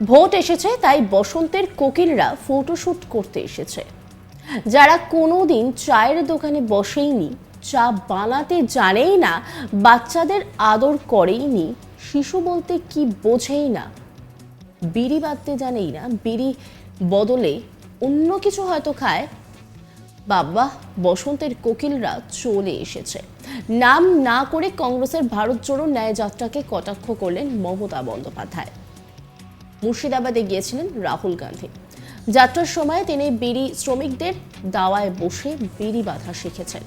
Vote এসেছে, তাই বসন্তের কোকিলরা ফটোশুট করতে এসেছে। যারা কোনোদিন চায়ের দোকানে বসেইনি, চা বানাতে জানেই না, বাচ্চাদের আদর করেইনি, শিশু বলতে কি বোঝেই না। বিড়ি বাঁধতে জানেই না, বিড়ি বদলে অন্য কিছু হয়তো খায়। বাবা, বসন্তের কোকিলরা চলে এসেছে। নাম না করে কংগ্রেসের ভারত জোড়ো ন্যায় যাত্রাকে কটাক্ষ করলেন মমতা বন্দ্যোপাধ্যায়। মুর্শিদাবাদে গিয়েছিলেন রাহুল গান্ধী। যাত্রার সময় তিনি বিড়ি শ্রমিকদের দাওয়ায় বসে বিড়ি বাঁধা শিখেছেন।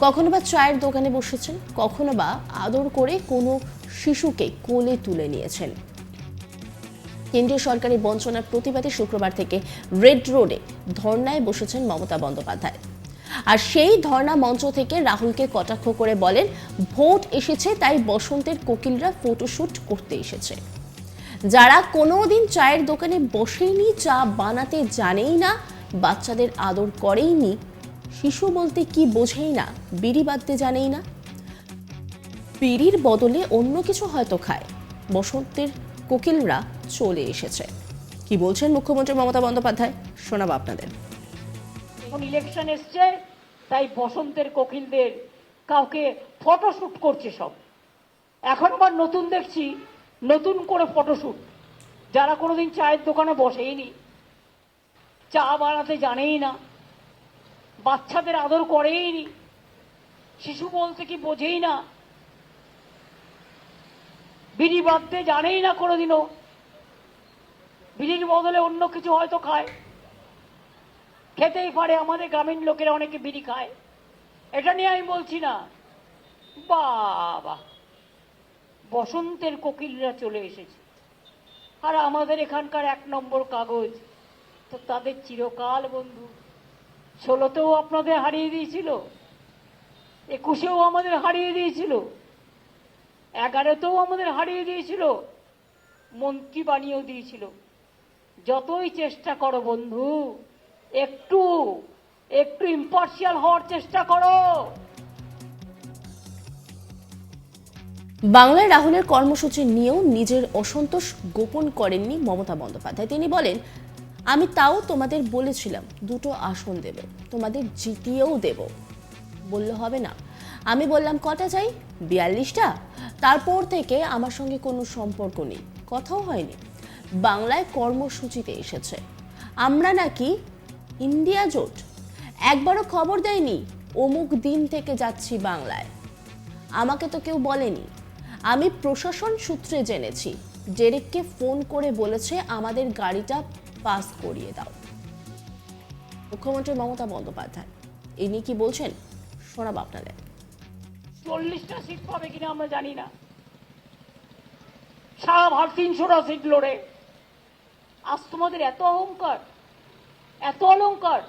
কখনো বা চায়ের দোকানে বসেছেন, কখনো বা আদর করে কোনো শিশুকে কোলে তুলে নিয়েছেন। কেন্দ্রীয় সরকারি বঞ্চনার প্রতিবাদে শুক্রবার থেকে রেড রোডে ধর্নায় বসেছেন মমতা বন্দ্যোপাধ্যায়। আর সেই ধর্ণা মঞ্চ থেকে রাহুলকে কটাক্ষ করে বলেন, ভোট এসেছে, তাই বসন্তের কোকিলরা ফটোশুট করতে এসেছে। যারা কোনোদিন চায়ের দোকানে বসেইনি চা বানাতে জানেই না, বাচ্চাদের আদর করেইনি, শিশু বলতে কি বোঝেই না, বিড়ি বাঁধতে জানেই না। বিড়ির বদলে অন্য কিছু হয়তো খায়। বসন্তের কোকিলরা চলে এসেছে। কি বলছেন মুখ্যমন্ত্রী মমতা বন্দ্যোপাধ্যায়? শোনাব আপনাদের। এখন ইলেকশন এসছে, তাই বসন্তের কোকিলদের কাউকে ফটোশুট করছে সব। এখন আবার নতুন দেখছি নতুন করে ফটোশ্যুট যারা কোনোদিন চায়ের দোকানে বসেইনি, চা বানাতে জানেই না, বাচ্চাদের আদর করেইনি, শিশু বলতে কি বোঝেই না, বিড়ি বাঁধতে জানেই না কোনোদিনও, বিড়ির বদলে অন্য কিছু হয়তো খায়। খেতেই পারে আমাদের গ্রামীণ লোকেরা অনেকে বিড়ি খায়। এটা নিয়ে আমি বলছি না। বাবা। বসন্তের কোকিলরা চলে এসেছে। আর আমাদের এখানকার এক নম্বর কাগজ, তো তাদের চিরকাল বন্ধু। ষোলোতেও আপনাদের হারিয়ে দিয়েছিল, একুশেও আমাদের হারিয়ে দিয়েছিল, এগারোতেও আমাদের হারিয়ে দিয়েছিল, মন্ত্রী বানিয়েও দিয়েছিল। যতই চেষ্টা করো বন্ধু, একটু একটু ইম্পার্শিয়াল হওয়ার চেষ্টা করো। বাংলায় রাহুলের কর্মসূচি নিয়েও নিজের অসন্তোষ গোপন করেননি মমতা বন্দ্যোপাধ্যায়। তিনি বলেন, আমি তাও তোমাদের বলেছিলাম, দুটো আসন দেব, তোমাদের জিতিয়েও দেব। বললে হবে না। আমি বললাম, কটা চাই? বিয়াল্লিশটা? তারপর থেকে আমার সঙ্গে কোনো সম্পর্ক নেই, কথাও হয়নি। বাংলায় কর্মসূচিতে এসেছে। আমরা নাকি ইন্ডিয়া জোট। একবারও খবর দেয়নি, অমুক দিন থেকে যাচ্ছি বাংলায়। আমাকে তো কেউ বলেনি। আমি প্রশাসন সূত্রে জেনেছি। ডেরেককে ফোন করে বলেছে, আমাদের গাড়িটা পাস করিয়ে দাও। মুখ্যমন্ত্রী মমতা বন্দ্যোপাধ্যায়। ইনি কি বলছেন? শোনাব আপনাদের। চল্লিশটা সিট পাবে কিনা আমরা জানি না। সারা ভার তিনশোটা সিট লড়ে। আজ তোমাদের এত অহংকার, এত অলংকার।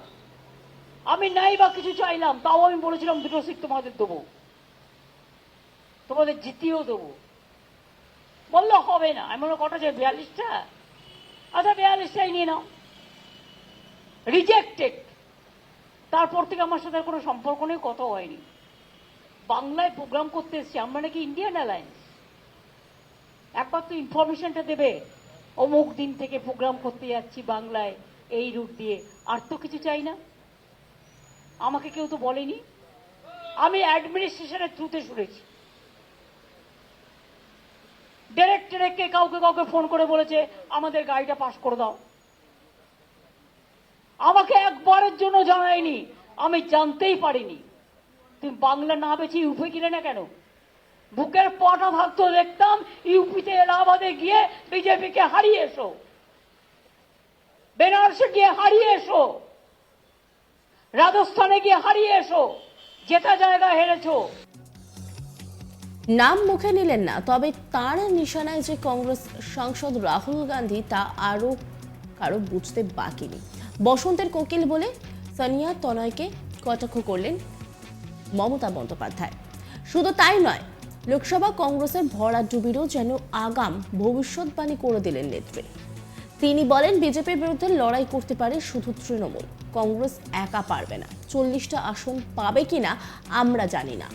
আমি নাই বা কিছু চাইলাম, তাও আমি বলেছিলাম দুটো সিট তোমাদের দেবো। তোমাদের জিতিয়েও দেবো। বললে, হবে না। এমন কটা চাই? বিয়াল্লিশটা? আচ্ছা বিয়াল্লিশটাই নিয়ে নাও। রিজেক্টেড তারপর থেকে আমার সাথে কোনো সম্পর্ক নেই, কথা হয়নি। বাংলায় প্রোগ্রাম করতে এসছি, আমরা নাকি ইন্ডিয়ান অ্যালায়েন্স একবার তো ইনফরমেশনটা দেবে, অমুক দিন থেকে প্রোগ্রাম করতে যাচ্ছি বাংলায়, এই রুট দিয়ে। আর তো কিছু চাই না। আমাকে কেউ তো বলেনি। আমি অ্যাডমিনিস্ট্রেশনের থ্রুতে শুনেছি। ডিরেক্ট ডিরেক্টকে কাউকে কাউকে ফোন করে বলেছে, আমাদের গাড়িটা পাশ করে দাও। আমাকে একবারের জন্য জানায়নি, আমি জানতেই পারিনি। তুমি বাংলা না বেছে ইউপি কিনে না কেন? বুকের পটা থাকতো দেখতাম, ইউপিতে, এলাহাবাদে গিয়ে বিজেপিকে হারিয়ে এসো। বেনারসে গিয়ে হারিয়ে এসো। রাজস্থানে গিয়ে হারিয়ে এসো। যেটা জায়গা হেরেছো। নাম মুখে নিলেন না, তবে তার নিশানায় যে কংগ্রেস সাংসদ রাহুল গান্ধী, তা আরও কারও বুঝতে বাকি নেই। বসন্তের কোকিল বলে সানিয়া তনয়কে কটাক্ষ করলেন মমতা বন্দ্যোপাধ্যায়। শুধু তাই নয়, লোকসভা কংগ্রেসের ভরাডুবিরও যেন আগাম ভবিষ্যৎবাণী করে দিলেন নেত্রী। তিনি বলেন, বিজেপির বিরুদ্ধে লড়াই করতে পারে শুধু তৃণমূল, কংগ্রেস একা পারবে না, চল্লিশটা আসন পাবে কিনা আমরা জানি না।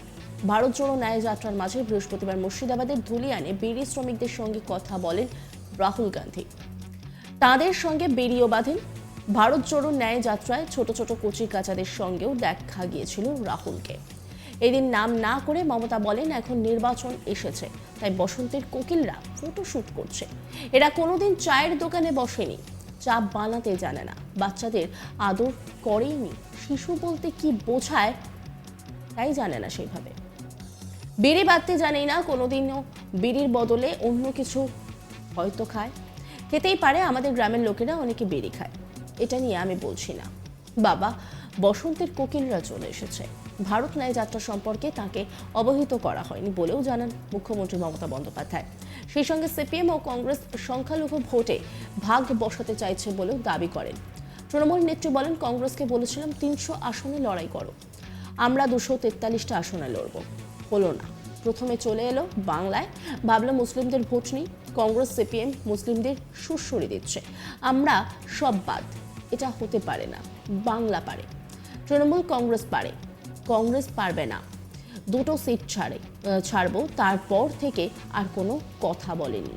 ভারত জোড়ো ন্যায় যাত্রার মাঝে বৃহস্পতিবার মুর্শিদাবাদের ধুলিয়ানে বিড়ি শ্রমিকদের সঙ্গে কথা বলেন রাহুল গান্ধী। তাদের সঙ্গে বেরিয়েও বাঁধেন। ভারত জোড়ো ন্যায় যাত্রায় ছোট ছোট কচি কাচাদের সঙ্গেও দেখা গিয়েছিল রাহুলকে। এদিন নাম না করে মমতা বলেন, এখন নির্বাচন এসেছে। তাই বসন্তের কোকিলরা ফটোশ্যুট করছে। এরা কোনোদিন চায়ের দোকানে বসেনি। চা বানাতে জানে না। বাচ্চাদের আদর করেইনি। শিশু বলতে কি বোঝায়, তাই জানে না সেইভাবে। বিড়ি বাঁধতে জানেই না, কোনোদিনও বিড়ির বদলে অন্য কিছু হয়তো খায়। খেতেই পারে, আমাদের গ্রামের লোকেরা অনেকে বিড়ি খায়। এটা নিয়ে আমি বলছি না। বাবা, বসন্তের কোকিলরা চলে এসেছে। ভারত ন্যায় যাত্রা সম্পর্কে তাকে অবহিত করা হয়নি বলেও জানান মুখ্যমন্ত্রী মমতা বন্দ্যোপাধ্যায়। সেই সঙ্গে সিপিএম ও কংগ্রেস সংখ্যালঘু ভোটে ভাগ বসাতে চাইছে বলেও দাবি করেন। তৃণমূল নেত্রী বলেন, কংগ্রেসকে বলেছিলাম, তিনশো আসনে লড়াই করো। আমরা দুশো তেতাল্লিশটা আসনে লড়ব। হলো না। প্রথমে চলে এলো বাংলায়। ভাবলো মুসলিমদের ভোট নেই, কংগ্রেস, সিপিএম মুসলিমদের সুরসরি দিচ্ছে। আমরা সব বাদ, এটা হতে পারে না, বাংলা পারে, তৃণমূল কংগ্রেস পারে, কংগ্রেস পারবে না। দুটো সিট ছাড়ে ছাড়বো, তারপর থেকে আর কোনো কথা বলেনি।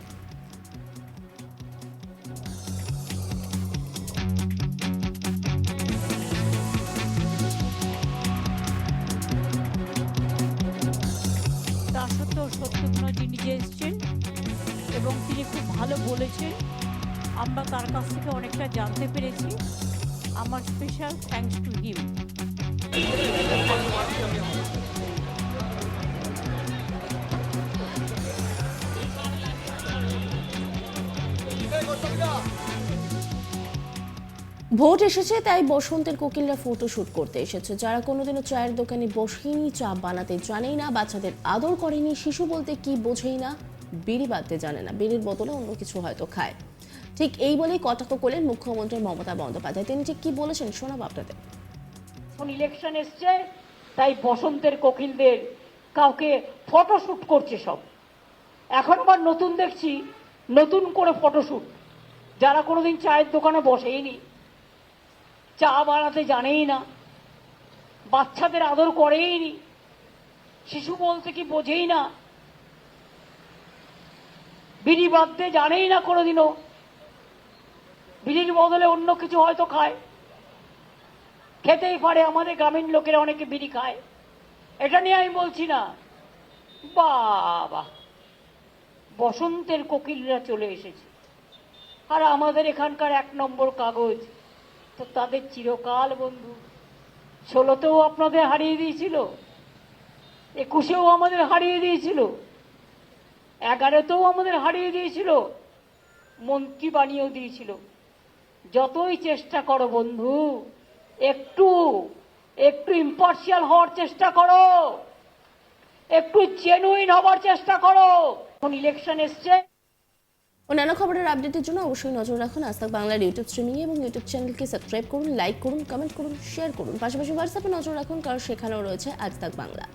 তিনি খুব ভালো বলেছেন আমরা তার কাছ থেকে অনেকটা জানতে পেরেছি। আমার special thanks to him vote এসেছে, তাই বসন্তের কোকিলরা ফটো শুট করতে এসেছে। যারা কোনোদিনও চায়ের দোকানে বসেনি চা বানাতে জানেই না, বাচ্চাদের আদর করেনি, শিশু বলতে কি বোঝেই না। বিড়ি বাঁধতে জানে না। বিড়ির বদলে অন্য কিছু হয়তো খায়। ঠিক এই বলেই কটাক্ষ করলেন মুখ্যমন্ত্রী মমতা বন্দ্যোপাধ্যায়। তিনি ঠিক কি বলেছেন শোনাব আপনাদের। এখন ইলেকশন এসছে, তাই বসন্তের কোকিলদের কাউকে ফটোশ্যুট করছে সব। এখন আবার নতুন দেখছি, নতুন করে ফটোশ্যুট যারা কোনোদিন চায়ের দোকানে বসেইনি, চা বানাতে জানেই না, বাচ্চাদের আদর করেই নি শিশু বলতে কি বোঝেই না বিড়ি বাঁধতে জানেই না কোনোদিনও। বিড়ির বদলে অন্য কিছু হয়তো খায়। খেতেই পারে আমাদের গ্রামীণ লোকেরা অনেকে বিড়ি খায়। এটা নিয়ে আমি বলছি না। বাবা, বসন্তের কোকিলরা চলে এসেছে। আর আমাদের এখানকার এক নম্বর কাগজ, তো তাদের চিরকাল বন্ধু। ষোলোতেও আপনাদের হারিয়ে দিয়েছিল, একুশেও আমাদের হারিয়ে দিয়েছিল। এগারোতেও আমাদের হারিয়ে দিয়েছিল। মন্ত্রী বানিয়েও দিয়েছিল। যতই চেষ্টা করো বন্ধু, একটু একটু ইম্পার্শিয়াল হওয়ার চেষ্টা করো। একটু জেনুইন হবার চেষ্টা করো। এখন ইলেকশন এসছে। অন্যান্য খবরের আপডেটের জন্য অবশ্যই নজর রাখুন আজ বাংলার ইউটিউব স্ট্রিমিং এবং ইউটিউব চ্যানেলকে সাবস্ক্রাইব করুন লাইক করুন কমেন্ট করুন শেয়ার করুন। পাশাপাশি হোয়াটসঅ্যাপে নজর রাখুন, কারণ সেখানেও রয়েছে আজ বাংলা।